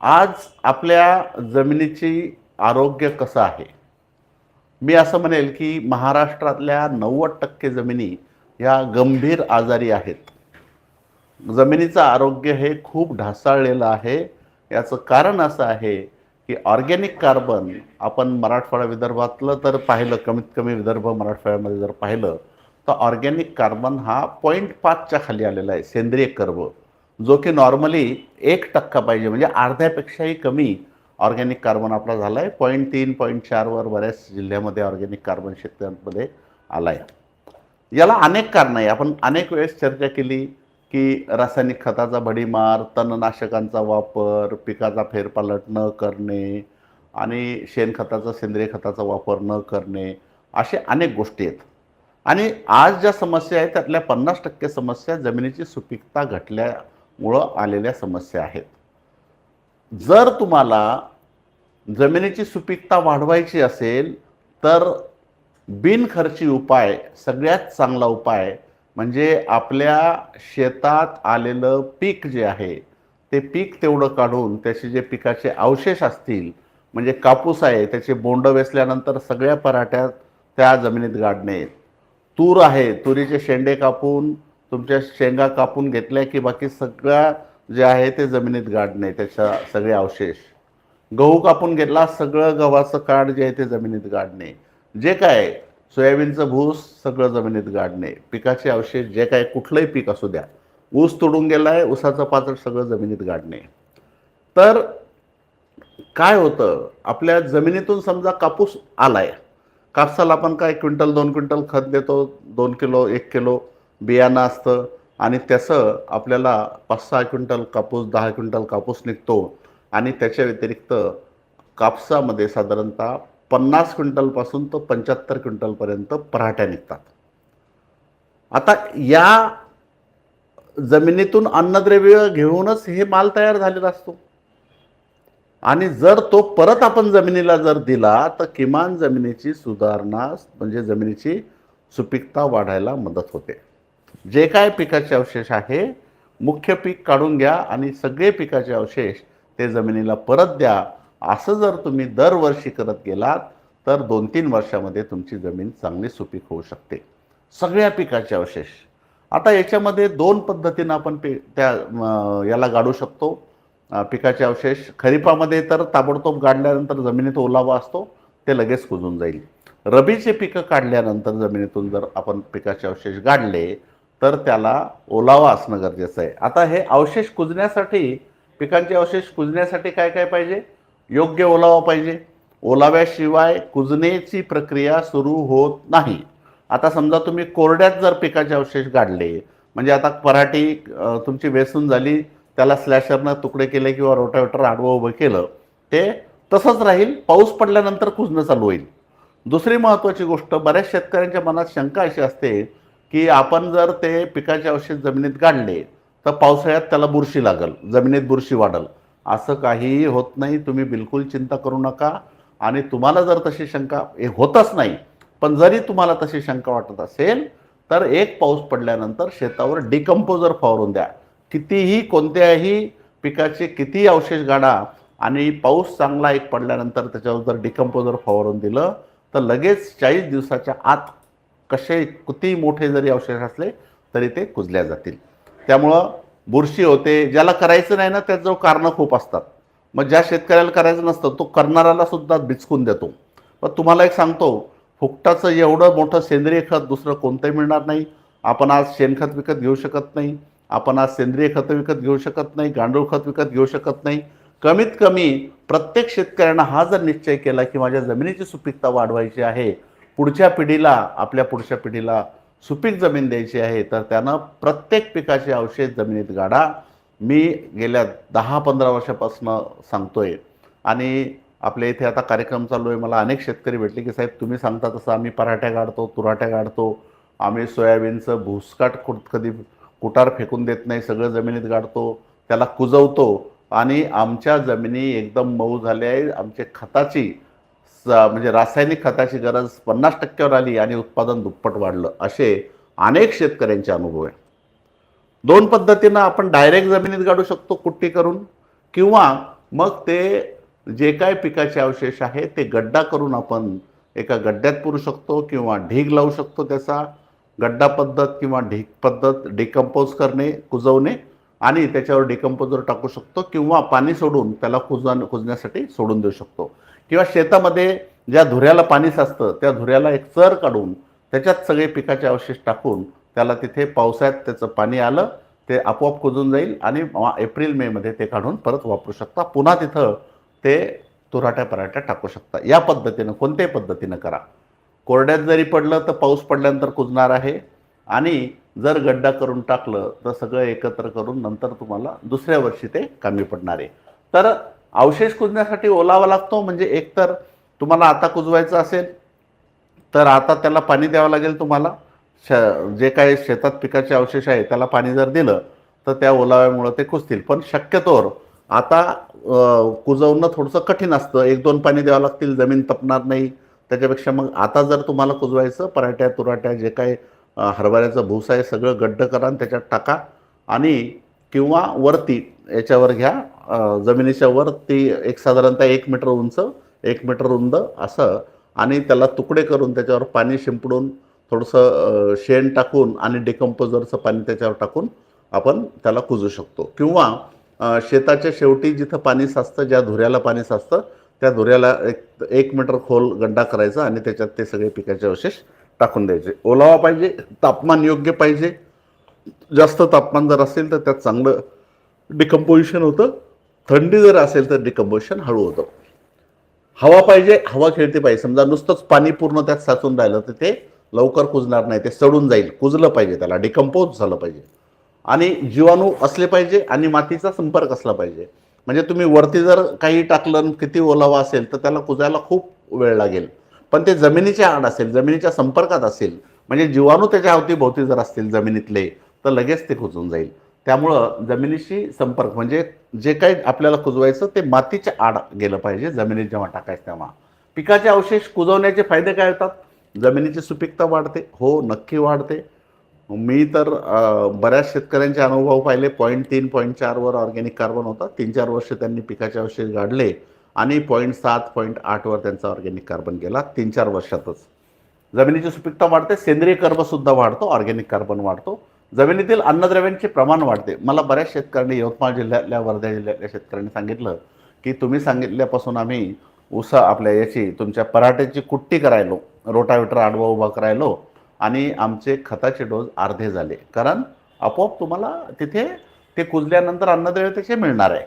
आज आपल्या जमिनीची आरोग्य कसं आहे? मी असं म्हणेल की महाराष्ट्रातल्या नव्वद टक्के जमिनी ह्या गंभीर आजारी आहेत. जमिनीचं आरोग्य हे खूप ढासाळलेलं आहे. याचं कारण असं आहे की ऑर्गॅनिक कार्बन आपण मराठवाडा विदर्भातलं तर पाहिलं कमीत कमी विदर्भ मराठवाड्यामध्ये जर पाहिलं तर ऑर्गॅनिक कार्बन हा पॉईंट पाचच्या खाली आलेला आहे सेंद्रिय कर्ब. जो की नॉर्मली एक टक्का पाहिजे म्हणजे अर्ध्यापेक्षाही कमी ऑर्गॅनिक कार्बन आपला झाला आहे पॉईंट तीन पॉईंट चारवर बऱ्याच जिल्ह्यामध्ये ऑर्गॅनिक कार्बन शेतकऱ्यांमध्ये आला आहे याला अनेक कारणं आहे. आपण अनेक वेळेस चर्चा केली की रासायनिक खताचा भडीमार तणनाशकांचा वापर पिकाचा फेरपालट न करणे आणि शेणखताचा सेंद्रिय खताचा वापर न करणे असे अनेक गोष्टी आहेत. आणि आज ज्या समस्या आहेत त्यातल्या पन्नास टक्के समस्या जमिनीची सुपीकता घटल्या मुळं आलेल्या समस्या आहेत. जर तुम्हाला जमिनीची सुपीकता वाढवायची असेल तर बिनखर्ची उपाय सगळ्यात चांगला उपाय म्हणजे आपल्या शेतात आलेलं पीक जे आहे ते पीक तेवढं काढून त्याचे जे पिकाचे अवशेष असतील म्हणजे कापूस आहे त्याचे बोंड वेचल्यानंतर सगळ्या पराठ्यात त्या जमिनीत गाडणे. तूर आहे तुरीचे शेंडे कापून तुमच्या शेंगा कापून घेतल्या की बाकी सगळ्या जे आहे ते जमिनीत गाडणे त्याच्या सगळे अवशेष. गहू कापून घेतला सगळं गव्हाचं काढ जे आहे ते जमिनीत गाडणे. जे काय सोयाबीनचं भूस सगळं जमिनीत गाडणे. पिकाचे अवशेष जे काय कुठलंही पीक असू द्या. ऊस तुडून गेलाय ऊसाचं पात्र सगळं जमिनीत गाडणे. तर काय होतं? आपल्या जमिनीतून समजा कापूस आलाय. कापसाला आपण काय क्विंटल दोन क्विंटल खत देतो दोन किलो एक किलो बियाणं असतं आणि त्याचं आपल्याला पाच सहा क्विंटल कापूस दहा क्विंटल कापूस निघतो आणि त्याच्या व्यतिरिक्त कापसामध्ये साधारणतः पन्नास क्विंटलपासून तर पंच्याहत्तर क्विंटलपर्यंत पराठ्या निघतात. आता या जमिनीतून अन्नद्रव्य घेऊनच हे माल तयार झालेला असतो. आणि जर तो परत आपण जमिनीला जर दिला तर किमान जमिनीची सुधारणा म्हणजे जमिनीची सुपीकता वाढायला मदत होते. जे काय पिकाचे अवशेष आहे मुख्य पीक काढून घ्या आणि सगळे पिकाचे अवशेष ते जमिनीला परत द्या. असं जर तुम्ही दरवर्षी करत गेलात तर दोन तीन वर्षामध्ये तुमची जमीन चांगली सुपीक होऊ शकते. सगळ्या पिकाचे अवशेष. आता याच्यामध्ये दोन पद्धतीनं आपण पी त्या याला गाडू शकतो. पिकाचे अवशेष खरीपामध्ये तर ताबडतोब गाडल्यानंतर जमिनीत ओलावा असतो ते लगेच कुजून जाईल. रबीचे पिकं काढल्यानंतर जमिनीतून जर आपण पिकाचे अवशेष गाडले तर त्याला ओलावा असणं गरजेचं आहे. आता हे अवशेष कुजण्यासाठी पिकांचे अवशेष कुजण्यासाठी काय काय पाहिजे? योग्य ओलावा पाहिजे. ओलाव्याशिवाय कुजण्याची प्रक्रिया सुरू होत नाही. आता समजा तुम्ही कोरड्यात जर पिकाचे अवशेष गाडले म्हणजे आता पराठी तुमची वेसून झाली त्याला स्लॅशरनं तुकडे केले किंवा रोटावेटर आडवं उभं केलं ते तसंच राहील पाऊस पडल्यानंतर कुजणं चालू होईल. दुसरी महत्त्वाची गोष्ट बऱ्याच शेतकऱ्यांच्या मनात शंका अशी असते की आपण जर ते पिकाचे अवशेष जमिनीत गाडले तर पावसाळ्यात त्याला बुरशी लागल जमिनीत बुरशी वाढल. असं काहीही होत नाही तुम्ही बिलकुल चिंता करू नका. आणि तुम्हाला जर तशी शंका हे होतच नाही पण जरी तुम्हाला तशी शंका वाटत असेल तर एक पाऊस पडल्यानंतर शेतावर डिकम्पोजर फवारून द्या. कितीही कोणत्याही पिकाचे कितीही अवशेष गाडा आणि पाऊस चांगला एक पडल्यानंतर त्याच्यावर जर डिकम्पोजर फवारून दिलं तर लगेच चाळीस दिवसाच्या आत कसे किती मोठे जरी अवशेष असले तरी ते कुजल्या जातील. त्यामुळं बुरशी होते ज्याला करायचं नाही ना त्याचं कारणं खूप असतात. मग ज्या शेतकऱ्याला करायचं नसतं तो करणाऱ्याला सुद्धा बिचकून देतो. पण तुम्हाला एक सांगतो फुकटाचं एवढं मोठं सेंद्रिय खत दुसरं कोणतंही मिळणार नाही. आपण आज शेणखत विकत घेऊ शकत नाही. आपण आज सेंद्रिय खतं विकत घेऊ शकत नाही. गांडूळ खत विकत घेऊ शकत नाही. कमीत कमी प्रत्येक शेतकऱ्यानं हा जर निश्चय केला की माझ्या जमिनीची सुपीकता वाढवायची आहे पुढच्या पिढीला आपल्या पुढच्या पिढीला सुपीक जमीन द्यायची आहे तर त्यानं प्रत्येक पिकाचे अवशेष जमिनीत गाडा. मी गेल्या दहा पंधरा वर्षापासून सांगतोय. आणि आपल्या इथे आता कार्यक्रम चालू आहे मला अनेक शेतकरी भेटले की साहेब तुम्ही सांगता तसं आम्ही पराठ्या गाडतो तुराट्या गाडतो. आम्ही सोयाबीनचं भुसकाट कुठ कधी कुटार फेकून देत नाही सगळं जमिनीत गाडतो. त्याला कुजवतो. आणि आमच्या जमिनी एकदम मऊ झाल्या आहे. आमच्या खताची म्हणजे रासायनिक खताची गरज पन्नास टक्क्यावर आली आणि उत्पादन दुप्पट वाढलं असे अनेक शेतकऱ्यांचे अनुभव आहे दोन पद्धतीनं आपण डायरेक्ट जमिनीत गाडू शकतो कुट्टी करून किंवा मग ते जे काय पिकाचे अवशेष आहे ते गड्डा करून आपण एका गड्ड्यात पुरू शकतो किंवा ढीग लावू शकतो त्याचा. गड्डा पद्धत किंवा ढीग पद्धत डिकम्पोज करणे कुजवणे आणि त्याच्यावर डिकम्पोजर टाकू शकतो किंवा पाणी सोडून त्याला कुजन कुजण्यासाठी सोडून देऊ शकतो. किंवा शेतामध्ये ज्या धुऱ्याला पाणी साचतं त्या धुऱ्याला एक चर काढून त्याच्यात सगळे पिकाचे अवशेष टाकून त्याला तिथे पावसाळ्यात त्याचं पाणी आलं ते आपोआप कुजून जाईल आणि एप्रिल मेमध्ये ते काढून परत वापरू शकता. पुन्हा तिथं ते तुराट्या पराठ्या टाकू शकता. या पद्धतीनं कोणत्याही पद्धतीनं करा. कोरड्यात जरी पडलं तर पाऊस पडल्यानंतर कुजणार आहे आणि जर गड्डा करून टाकलं तर सगळं एकत्र करून नंतर तुम्हाला दुसऱ्या वर्षी ते कमी पडणार आहे. तर अवशेष कुजण्यासाठी ओलावा लागतो म्हणजे एकतर तुम्हाला आता कुजवायचं असेल तर आता त्याला पाणी द्यावं लागेल तुम्हाला. श जे काही शेतात पिकाचे अवशेष आहे त्याला पाणी जर दिलं तर त्या ओलाव्यामुळं ते कुजतील. पण शक्यतोवर आता कुजवणं थोडंसं कठीण असतं. एक दोन पाणी द्यावं लागतील जमीन तपणार नाही. त्याच्यापेक्षा मग आता जर तुम्हाला कुजवायचं पराठ्या तुराट्या जे काही हरभऱ्याचं भूस आहे सगळं गड्ड करा आणि त्याच्यात टाका. आणि किंवा वरती याच्यावर घ्या जमिनीच्या वर ती एक साधारणतः एक मीटर उंच एक मीटर रुंद असं आणि त्याला तुकडे करून त्याच्यावर पाणी शिंपडून थोडंसं शेण टाकून आणि डिकम्पोजरचं पाणी त्याच्यावर टाकून आपण त्याला कुजू शकतो. किंवा शेताच्या शेवटी जिथं पाणी साचतं ज्या धुऱ्याला पाणी साचतं त्या धुऱ्याला एक एक मीटर खोल गड्डा करायचा आणि त्याच्यात ते सगळे पिकाचे अवशेष टाकून द्यायचे. ओलावा पाहिजे तापमान योग्य पाहिजे. जास्त तापमान जर असेल तर त्यात चांगलं डिकम्पोजिशन होतं. थंडी जर असेल तर डिकम्बोशन हळू होतं. हवा पाहिजे हवा खेळते पाहिजे. समजा नुसतंच पाणी पूर्ण त्यात साचून राहिलं तर ते लवकर कुजणार नाही ते सडून जाईल. कुजलं पाहिजे त्याला डिकम्पोज झालं पाहिजे. आणि जीवाणू असले पाहिजे आणि मातीचा संपर्क असला पाहिजे. म्हणजे तुम्ही वरती जर काही टाकलं किती ओलावा असेल तर त्याला कुजायला खूप वेळ लागेल. पण ते जमिनीच्या आड असेल जमिनीच्या संपर्कात असेल म्हणजे जीवाणू त्याच्या अवतीभोवती जर असतील जमिनीतले तर लगेच ते कुजून जाईल. त्यामुळं जमिनीशी संपर्क म्हणजे जे काही आपल्याला कुजवायचं ते मातीच्या आड गेलं पाहिजे जमिनीत जेव्हा टाकायचं तेव्हा. पिकाचे अवशेष कुजवण्याचे फायदे काय होतात? जमिनीची सुपीकता वाढते. हो नक्की वाढते. मी तर बऱ्याच शेतकऱ्यांचे अनुभव पाहिले. पॉईंट तीन पॉईंट चारवर ऑर्गॅनिक कार्बन होता. तीन चार वर्ष त्यांनी पिकाचे अवशेष गाडले आणि पॉईंट सात पॉईंट आठवर त्यांचा ऑर्गॅनिक कार्बन गेला. तीन चार वर्षातच. जमिनीची सुपीकता वाढते. सेंद्रिय कर्बसुद्धा वाढतो. ऑर्गॅनिक कार्बन वाढतो. जमिनीतील अन्नद्रव्यांचे प्रमाण वाढते. मला बऱ्याच शेतकऱ्यांनी यवतमाळ जिल्ह्यातल्या वर्धा जिल्ह्यातल्या शेतकऱ्यांनी सांगितलं की तुम्ही सांगितल्यापासून आम्ही उसा आपल्या याची तुमच्या पराठ्याची कुट्टी करायलो रोटावेटर आडवा उभा करायलो आणि आमचे खताचे डोस अर्धे झाले. कारण आपोआप तुम्हाला तिथे ते कुजल्यानंतर अन्नद्रव्य त्याचे मिळणार आहे.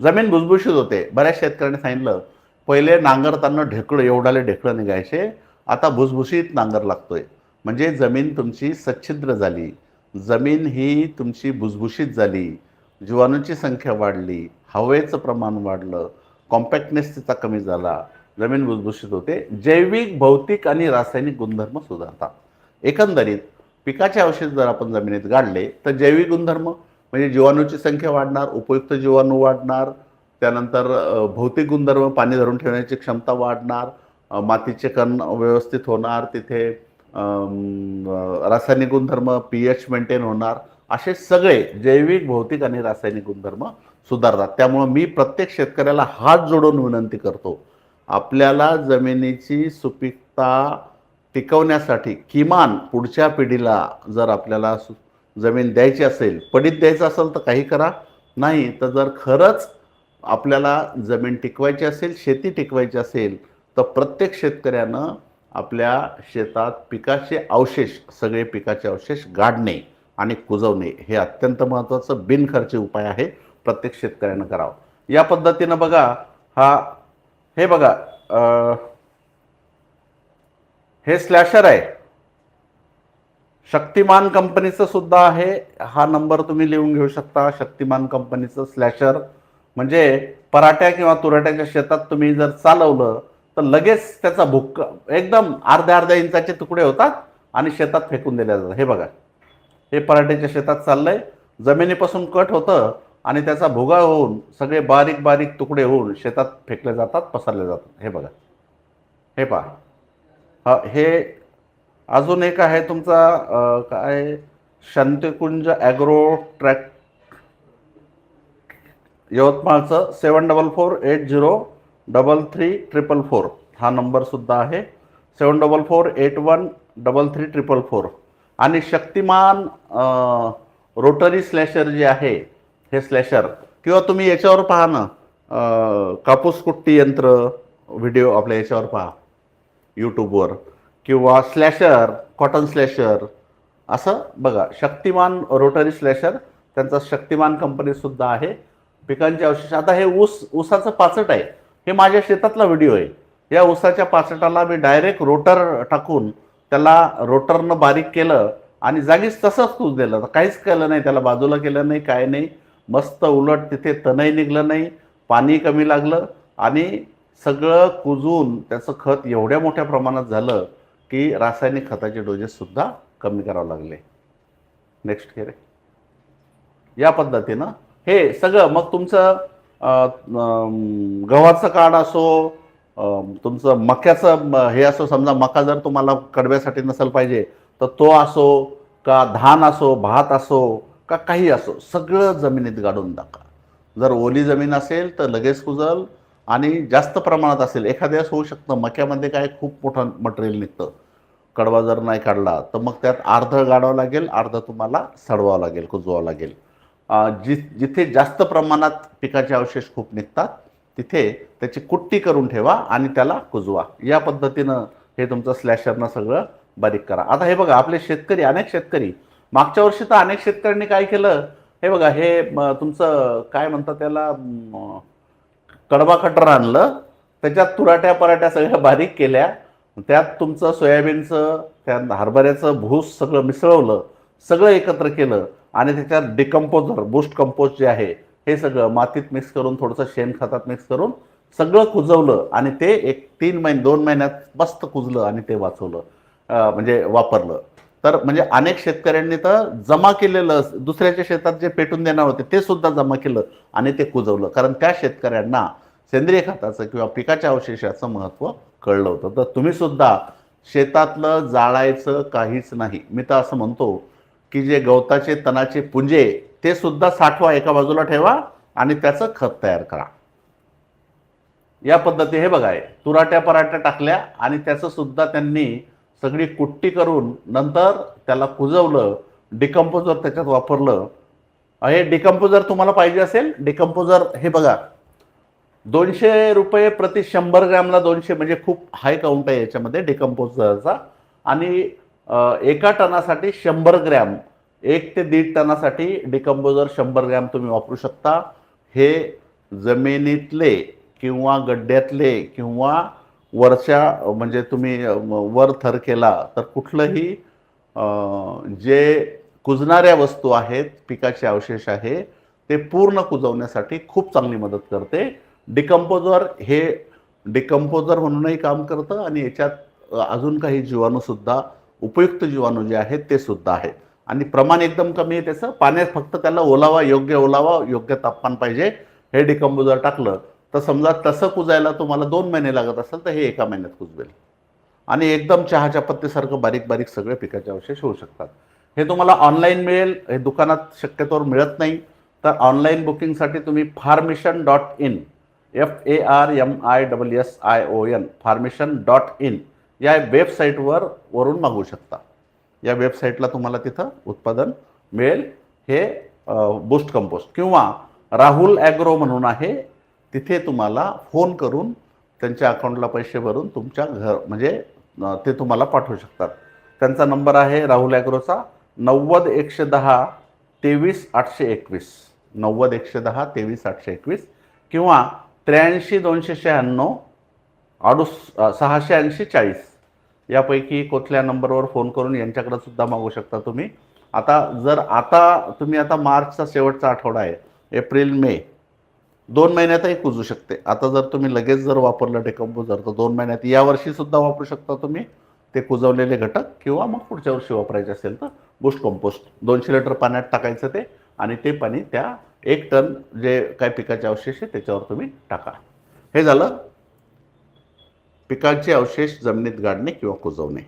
जमीन भुसभुशीत होते. बऱ्याच शेतकऱ्यांनी सांगितलं पहिले नांगरताना ढेकळं एवढाले ढेकळं निघायचे. आता भुसभुशीत नांगर लागतोय. म्हणजे जमीन तुमची सच्छिद्र झाली. जमीन ही तुमची भुसभुशीत झाली. जीवाणूची संख्या वाढली. हवेचं प्रमाण वाढलं. कॉम्पॅक्टनेस तिचा कमी झाला. जमीन भुसभुशीत होते. जैविक भौतिक आणि रासायनिक गुणधर्म सुधारतात. एकंदरीत पिकाचे अवशेष जर आपण जमिनीत गाडले तर जैविक गुणधर्म म्हणजे जीवाणूची संख्या वाढणार उपयुक्त जीवाणू वाढणार त्यानंतर भौतिक गुणधर्म पाणी धरून ठेवण्याची क्षमता वाढणार मातीचे कण व्यवस्थित होणार तिथे रासायनिक गुणधर्म पी एच मेंटेन होणार. असे सगळे जैविक भौतिक आणि रासायनिक गुणधर्म सुधारतात. त्यामुळं मी प्रत्येक शेतकऱ्याला हात जोडून विनंती करतो आपल्याला जमिनीची सुपीकता टिकवण्यासाठी किमान पुढच्या पिढीला जर आपल्याला सु जमीन द्यायची असेल पडीत द्यायचं असेल तर काही करा. नाही तर जर खरंच आपल्याला जमीन टिकवायची असेल शेती टिकवायची असेल तर प्रत्येक शेतकऱ्यानं आपल्या शेतात पिकाचे अवशेष सगळे पिकाचे अवशेष गाडणे आणि कुजवणे हे अत्यंत महत्त्वाचं बिनखर्ची उपाय आहे. प्रत्येक शेतकऱ्यानं करावं. या पद्धतीनं बघा हा हे बघा अं, हे स्लॅशर आहे. शक्तिमान कंपनीचं सुद्धा आहे. हा नंबर तुम्ही लिहून घेऊ शकता. शक्तिमान कंपनीचं स्लॅशर म्हणजे पराठ्या किंवा तुराट्याच्या शेतात तुम्ही जर चालवलं तर लगेच त्याचा भुक्क एकदम अर्ध्या अर्ध्या इंचाचे तुकडे होतात आणि शेतात फेकून दिल्या जातात. हे बघा. हे पराठ्याच्या शेतात चाललंय. जमिनीपासून कट होतं आणि त्याचा भुगा होऊन सगळे बारीक बारीक तुकडे होऊन शेतात फेकले जातात पसरले जातात. हे बघा. हे पहा. हा हे अजून एक आहे तुमचा काय? Shantikunj agro track यवतमाळचं seven double four eight zero double three triple four. हा नंबरसुद्धा आहे. Seven double four eight one double three triple four आणि शक्तिमान रोटरी स्लॅशर जे आहे हे स्लॅशर किंवा तुम्ही याच्यावर पहा ना कापूस कुट्टी यंत्र व्हिडिओ आपल्या याच्यावर पहा यूट्यूबवर किंवा स्लॅशर कॉटन स्लॅशर असं बघा शक्तिमान रोटरी स्लॅशर त्यांचा शक्तिमान कंपनीसुद्धा आहे. पिकांचे अवशेष. आता हे ऊस ऊसाचं पाचट आहे. हे माझ्या शेतातला व्हिडिओ आहे. या ऊसाच्या पाचटाला मी डायरेक्ट रोटर टाकून त्याला रोटरनं बारीक केलं आणि जागीच तसंच तूच दिलं. काहीच केलं नाही. त्याला बाजूला केलं नाही काय नाही. मस्त उलट तिथे तणही निघलं नाही पाणी कमी लागलं आणि सगळं कुजून त्याचं खत एवढ्या मोठ्या प्रमाणात झालं की रासायनिक खताचे डोजेससुद्धा कमी करावे लागले. नेक्स्ट हे रे. या पद्धतीनं. हे सगळं मग तुमचं गव्हाचं काढ असो तुमचं मक्याचं हे असो समजा मका जर तुम्हाला कडव्यासाठी नसेल पाहिजे तर तो असो का धान असो भात असो का काही असो सगळं जमिनीत गाडून टाका. जर ओली जमीन असेल तर लगेच कुजल आणि जास्त प्रमाणात असेल एखाद्या होऊ शकतं. मक्यामध्ये काय खूप मोठं मटेरियल निघतं. कडवा जर नाही काढला तर मग त्यात अर्धं गाडावं लागेल अर्धं तुम्हाला सडवावं लागेल कुजवावं लागेल. जि जिथे जास्त प्रमाणात पिकाचे अवशेष खूप निघतात तिथे त्याची कुट्टी करून ठेवा आणि त्याला कुजवा. या पद्धतीनं हे तुमचं स्लॅशरनं सगळं बारीक करा. आता हे बघा आपले शेतकरी अनेक शेतकरी मागच्या वर्षी तर अनेक शेतकऱ्यांनी काय केलं? हे बघा हे तुमचं काय म्हणतात त्याला कडवा कटर आणलं त्याच्यात तुराट्या पराट्या सगळ्या बारीक केल्या त्यात तुमचं सोयाबीनचं त्यात हरभऱ्याचं भूस सगळं मिसळवलं सगळं एकत्र केलं. आणि त्याच्यात डिकम्पोजर बुस्ट कंपोज जे आहे हे सगळं मातीत मिक्स करून थोडंसं शेणखतात मिक्स करून सगळं कुजवलं आणि ते एक तीन महिने दोन महिन्यात मस्त कुजलं आणि ते वाचवलं म्हणजे वापरलं. तर म्हणजे अनेक शेतकऱ्यांनी तर जमा केलेलं दुसऱ्याच्या शेतात जे पेटून देणार होते ते सुद्धा जमा केलं आणि ते कुजवलं. कारण त्या शेतकऱ्यांना सेंद्रिय खताचं किंवा पिकाच्या अवशेषाचं महत्त्व कळलं होतं. तर तुम्ही सुद्धा शेतातलं जाळायचं काहीच नाही. मी तर असं म्हणतो की जे गवताचे तणाचे पुंजे ते सुद्धा साठवा एका बाजूला ठेवा आणि त्याचं खत तयार करा. या पद्धती हे बघाय तुराट्या पराट्या टाकल्या आणि त्याचं सुद्धा त्यांनी सगळी कुट्टी करून नंतर त्याला कुजवलं डिकम्पोजर त्याच्यात वापरलं. हे डिकम्पोजर तुम्हाला पाहिजे असेल डिकम्पोजर हे बघा दोनशे रुपये प्रति शंभर ग्रॅमला दोनशे म्हणजे खूप हाय काउंट आहे याच्यामध्ये डिकम्पोजरचा आणि एका टनासाठी शंभर ग्रॅम एक ते दीड टनासाठी डिकम्पोजर शंभर ग्रॅम तुम्ही वापरू शकता. हे जमिनीतले किंवा गड्ड्यातले किंवा वरच्या म्हणजे तुम्ही वर थर केला तर कुठलंही जे कुजणाऱ्या वस्तू आहेत पिकाचे अवशेष आहे ते पूर्ण कुजवण्यासाठी खूप चांगली मदत करते. डिकम्पोजर हे डिकम्पोजर म्हणूनही काम करतं आणि याच्यात अजून काही जीवाणूसुद्धा उपयुक्त जीवाणू जे आहेत ते सुद्धा आहेत. आणि प्रमाण एकदम कमी आहे त्याचं. पाण्यात फक्त त्याला ओलावा योग्य ओलावा योग्य तापमान पाहिजे. हे डिकम्पोजर टाकलं तर समजा तसं कुजायला तुम्हाला दोन महिने लागत असेल तर हे एका महिन्यात कुजवेल. आणि एकदम चहाच्या पत्तीसारखं बारीक बारीक सगळे पिकाचे अवशेष होऊ शकतात. हे तुम्हाला ऑनलाईन मिळेल. हे दुकानात शक्यतोवर मिळत नाही. तर ऑनलाईन बुकिंगसाठी तुम्ही farmission dot in F A R M I double S I O N farmission dot in या वेबसाईटवर वरून मागवू शकता. या वेबसाईटला तुम्हाला तिथं उत्पादन मिळेल. हे बूस्ट कंपोस्ट किंवा राहुल ॲग्रो म्हणून आहे. तिथे तुम्हाला फोन करून त्यांच्या अकाउंटला पैसे भरून तुमच्या घर म्हणजे ते तुम्हाला पाठवू शकतात. त्यांचा नंबर आहे राहुल ॲग्रोचा नव्वद एकशे दहा तेवीस आठशे एकवीस. नव्वद एकशे दहा तेवीस आठशे एकवीस किंवा त्र्याऐंशी दोनशे शहाण्णव अडुस सहाशे ऐंशी चाळीस. यापैकी कुठल्या नंबरवर फोन करून यांच्याकडे सुद्धा मागू शकता तुम्ही. आता जर आता तुम्ही आता मार्चचा शेवटचा आठवडा आहे एप्रिल मे दोन महिन्यातही कुजू शकते. आता जर तुम्ही लगेच जर वापरलं डेकम्पोजर तर दोन महिन्यात यावर्षी सुद्धा वापरू शकता तुम्ही. ते कुजवलेले घटक किंवा मग पुढच्या वर्षी वापरायचे असेल तर बुस्ट कंपोस्ट. दोनशे लिटर पाण्यात टाकायचं ते आणि ते पाणी त्या एक टन जे काय पिकाचे अवशेष आहे त्याच्यावर तुम्ही टाका. हे झालं. पिकांचे अवशेष जमिनीत गाडणे किंवा कुजवणे